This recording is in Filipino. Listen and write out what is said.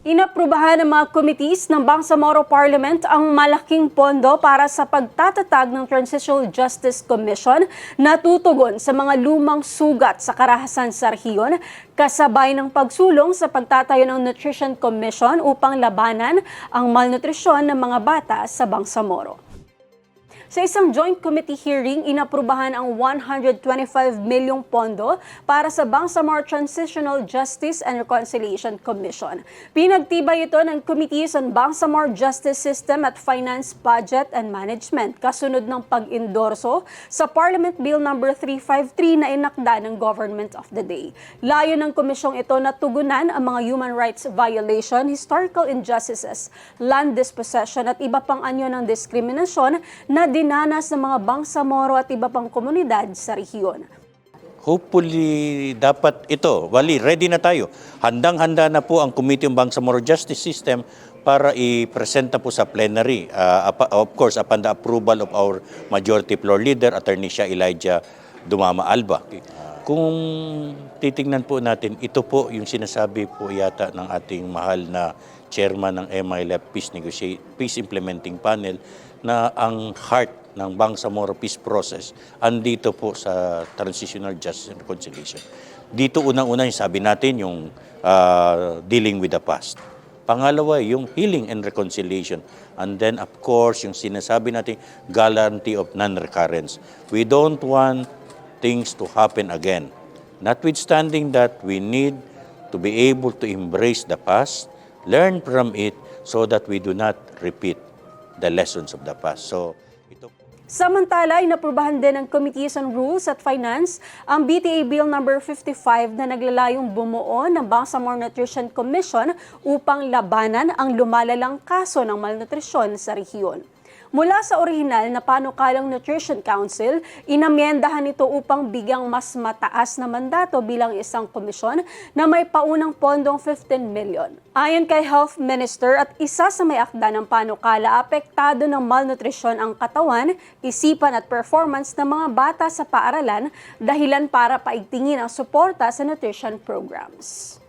Inaprubahan ng mga committees ng Bangsamoro Parliament ang malaking pondo para sa pagtatatag ng Transitional Justice Commission na tutugon sa mga lumang sugat sa karahasan sa rehiyon kasabay ng pagsulong sa pagtatayo ng Nutrition Commission upang labanan ang malnutrisyon ng mga bata sa Bangsamoro. Sa isang joint committee hearing, inaprubahan ang 125 milyong pondo para sa Bangsamoro Transitional Justice and Reconciliation Commission. Pinagtibay ito ng Committees on Bangsamoro Justice System at Finance Budget and Management kasunod ng pag-endorso sa Parliament Bill No. 353 na inakda ng Government of the Day. Layo ng komisyong ito na tugunan ang mga human rights violation, historical injustices, land dispossession at iba pang anyo ng diskriminasyon na dinanas ng mga Bangsamoro at iba pang komunidad sa rehiyon. Hopefully, dapat ito, wali, ready na tayo. Handang-handa na po ang Committee on Bangsamoro Justice System para i-presenta po sa plenary. Uh, of course, upon the approval of our majority floor leader, Attorney Shah Elijah Dumama Alba. Kung titingnan po natin, ito po yung sinasabi po yata ng ating mahal na chairman ng MILF Peace, Negotiate, Peace Implementing Panel na ang heart ng Bangsamoro Peace Process andito po sa Transitional Justice and Reconciliation. Dito unang-una yung sabi natin yung ah, dealing with the past. Pangalawa, yung healing and reconciliation. And then, of course, yung sinasabi natin, guarantee of non-recurrence. We don't want things to happen again. Notwithstanding that, we need to be able to embrace the past, learn from it, so that we do not repeat the lessons of the past. So, ito Samantala, inaprubahan din ng Committees on Rules at Finance ang BTA Bill No. 55 na naglalayong bumuo ng Bangsamoro Nutrition Commission upang labanan ang lumalalang kaso ng malnutrisyon sa rehiyon. Mula sa orihinal na panukalang Nutrition Council, inamyendahan ito upang bigyang mas mataas na mandato bilang isang komisyon na may paunang pondong 15 million. Ayon kay Health Minister at isa sa may akda ng panukala, apektado ng malnutrisyon ang katawan, isipan at performance ng mga bata sa paaralan dahilan para paigtingin ang suporta sa nutrition programs.